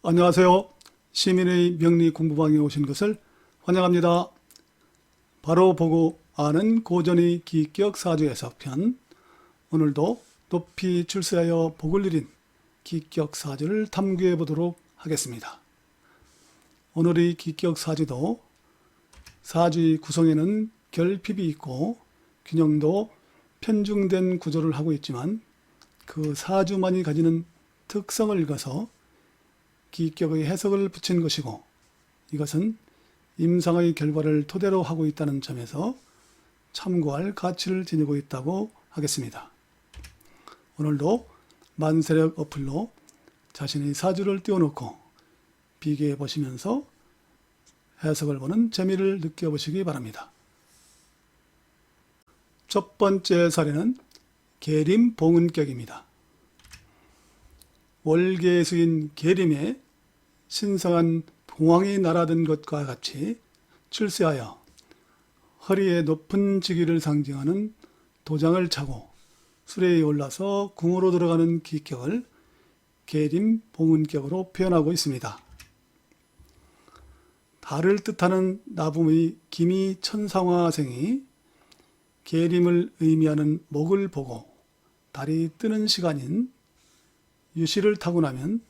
안녕하세요. 시민의 명리 공부방에 오신 것을 환영합니다. 바로 보고 아는 고전의 기격 사주 해석편 오늘도 높이 출세하여 복을 누린 기격 사주를 탐구해 보도록 하겠습니다. 오늘의 기격 사주도 사주의 구성에는 결핍이 있고 균형도 편중된 구조를 하고 있지만 그 사주만이 가지는 특성을 읽어서 기격의 해석을 붙인 것이고 이것은 임상의 결과를 토대로 하고 있다는 점에서 참고할 가치를 지니고 있다고 하겠습니다. 오늘도 만세력 어플로 자신의 사주를 띄워놓고 비교해 보시면서 해석을 보는 재미를 느껴보시기 바랍니다. 첫 번째 사례는 계림 봉은격입니다. 월계수인 계림에 신성한 봉황이 날아든 것과 같이 출세하여 허리에 높은 직위를 상징하는 도장을 차고 수레에 올라서 궁으로 들어가는 기격을 계림 봉은격으로 표현하고 있습니다. 달을 뜻하는 나붐의 기미 천상화생이 계림을 의미하는 목을 보고 달이 뜨는 시간인 유시를 타고 나면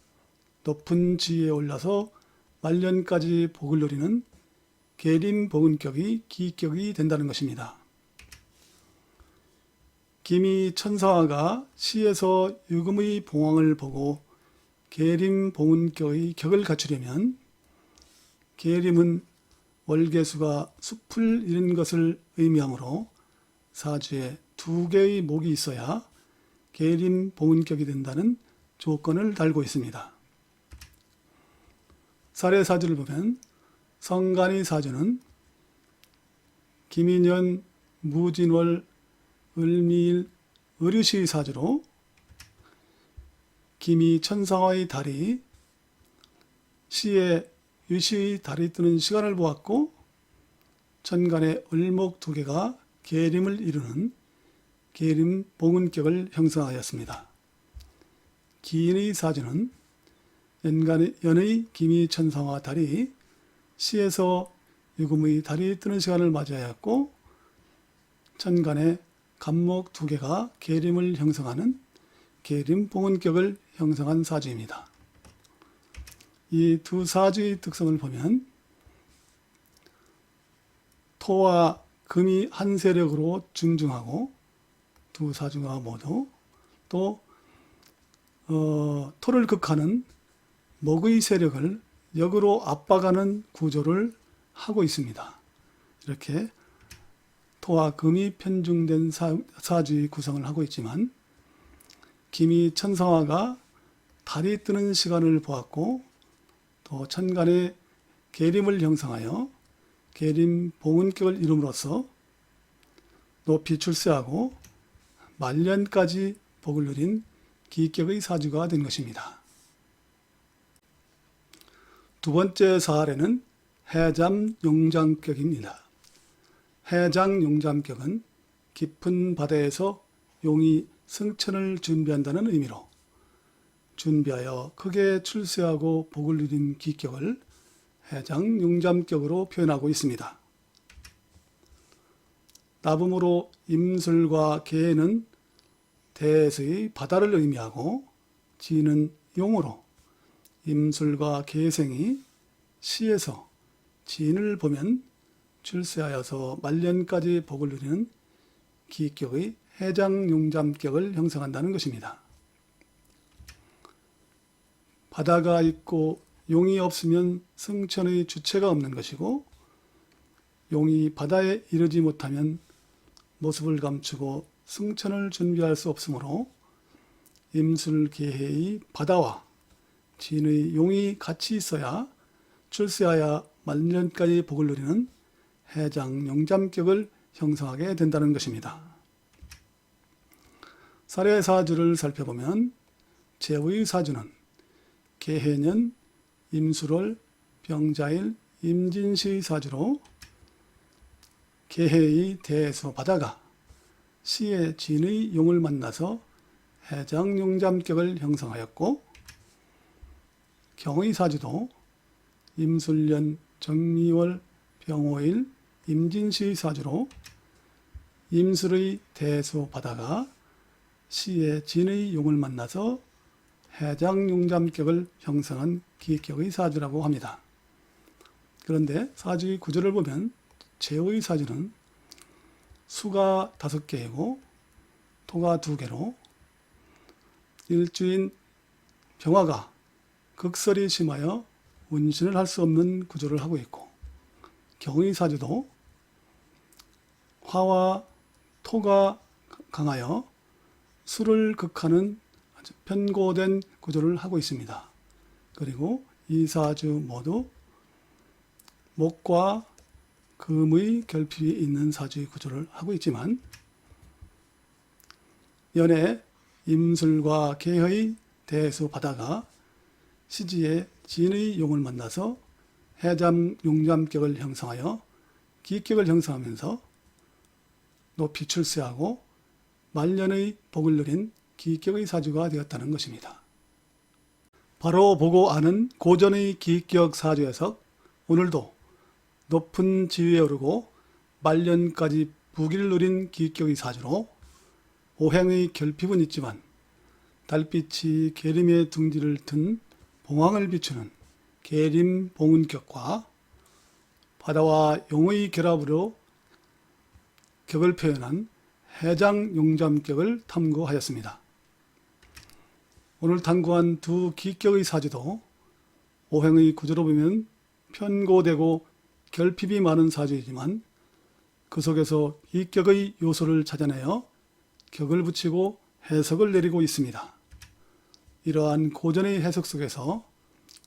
높은 지위에 올라서 말년까지 복을 누리는 계림 복은격이 기격이 된다는 것입니다. 김이 천사화가 시에서 유금의 봉황을 보고 계림 봉은격의 격을 갖추려면 계림은 월계수가 숲을 잃은 것을 의미하므로 사주에 두 개의 목이 있어야 계림 봉은격이 된다는 조건을 달고 있습니다. 사례 사주를 보면 성간의 사주는 김인년, 무진월, 을미일, 의류시 사주로 김이 천상화의 달이 시에 유시의 달이 뜨는 시간을 보았고 천간의 을목 두 개가 계림을 이루는 계림 봉은격을 형성하였습니다. 기인의 사주는 연간의 연의 기미 천상화 달이 시에서 유금의 달이 뜨는 시간을 맞이하였고 천간의 간목 두 개가 계림을 형성하는 계림 봉은격을 형성한 사주입니다. 이 두 사주의 특성을 보면 토와 금이 한 세력으로 중중하고 두 사주가 모두 또 어, 토를 극하는 목의 세력을 역으로 압박하는 구조를 하고 있습니다. 이렇게 토와 금이 편중된 사, 사주의 구성을 하고 있지만 김이 천상화가 달이 뜨는 시간을 보았고 또 천간에 계림을 형성하여 계림 봉은격을 이룸으로써 높이 출세하고 말년까지 복을 누린 기격의 사주가 된 것입니다. 두 번째 사례는 해잠 용장격입니다. 해장 용잠격은 깊은 바다에서 용이 승천을 준비한다는 의미로 준비하여 크게 출세하고 복을 누린 기격을 해장 용잠격으로 표현하고 있습니다. 나붐으로 임술과 개는 대에서의 바다를 의미하고 지는 용으로 임술과 계생이 시에서 진을 보면 출세하여서 말년까지 복을 누리는 기격의 해장용잠격을 형성한다는 것입니다. 바다가 있고 용이 없으면 승천의 주체가 없는 것이고 용이 바다에 이르지 못하면 모습을 감추고 승천을 준비할 수 없으므로 임술계해의 바다와 진의 용이 같이 있어야 출세하여 말년까지 복을 누리는 해장 용잠격을 형성하게 된다는 것입니다. 사례 사주를 살펴보면 제의 사주는 개해년, 임수월, 병자일, 임진시의 사주로 개해의 대에서 바다가 시의 진의 용을 만나서 해장 용잠격을 형성하였고 경의사주도 임술년 정미월 병호일 임진시의 사주로 임술의 대수 바다가 시의 진의 용을 만나서 해장용잠격을 형성한 기격의 사주라고 합니다. 그런데 사주의 구조를 보면 제의 사주는 수가 다섯 개이고 토가 두 개로 일주인 병화가 극설이 심하여 운신을 할 수 없는 구조를 하고 있고 경의 사주도 화와 토가 강하여 수를 극하는 아주 편고된 구조를 하고 있습니다. 그리고 이 사주 모두 목과 금의 결핍이 있는 사주의 구조를 하고 있지만 연애 임술과 개의 대수 바다가 시지의 진의 용을 만나서 해잠 용잠격을 형성하여 기격을 형성하면서 높이 출세하고 말년의 복을 누린 기격의 사주가 되었다는 것입니다. 바로 보고 아는 고전의 기격 사주에서 오늘도 높은 지위에 오르고 말년까지 부귀를 누린 기격의 사주로 오행의 결핍은 있지만 달빛이 계림의 둥지를 든 봉황을 비추는 계림 봉운격과 바다와 용의 결합으로 격을 표현한 해장 용잠격을 탐구하였습니다. 오늘 탐구한 두 기격의 사주도 오행의 구조로 보면 편고되고 결핍이 많은 사주이지만 그 속에서 기격의 요소를 찾아내어 격을 붙이고 해석을 내리고 있습니다. 이러한 고전의 해석 속에서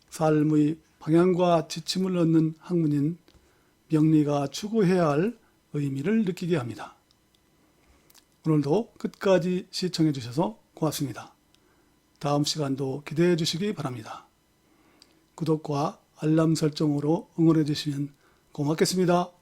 삶의 방향과 지침을 얻는 학문인 명리가 추구해야 할 의미를 느끼게 합니다. 오늘도 끝까지 시청해 주셔서 고맙습니다. 다음 시간도 기대해 주시기 바랍니다. 구독과 알람 설정으로 응원해 주시면 고맙겠습니다.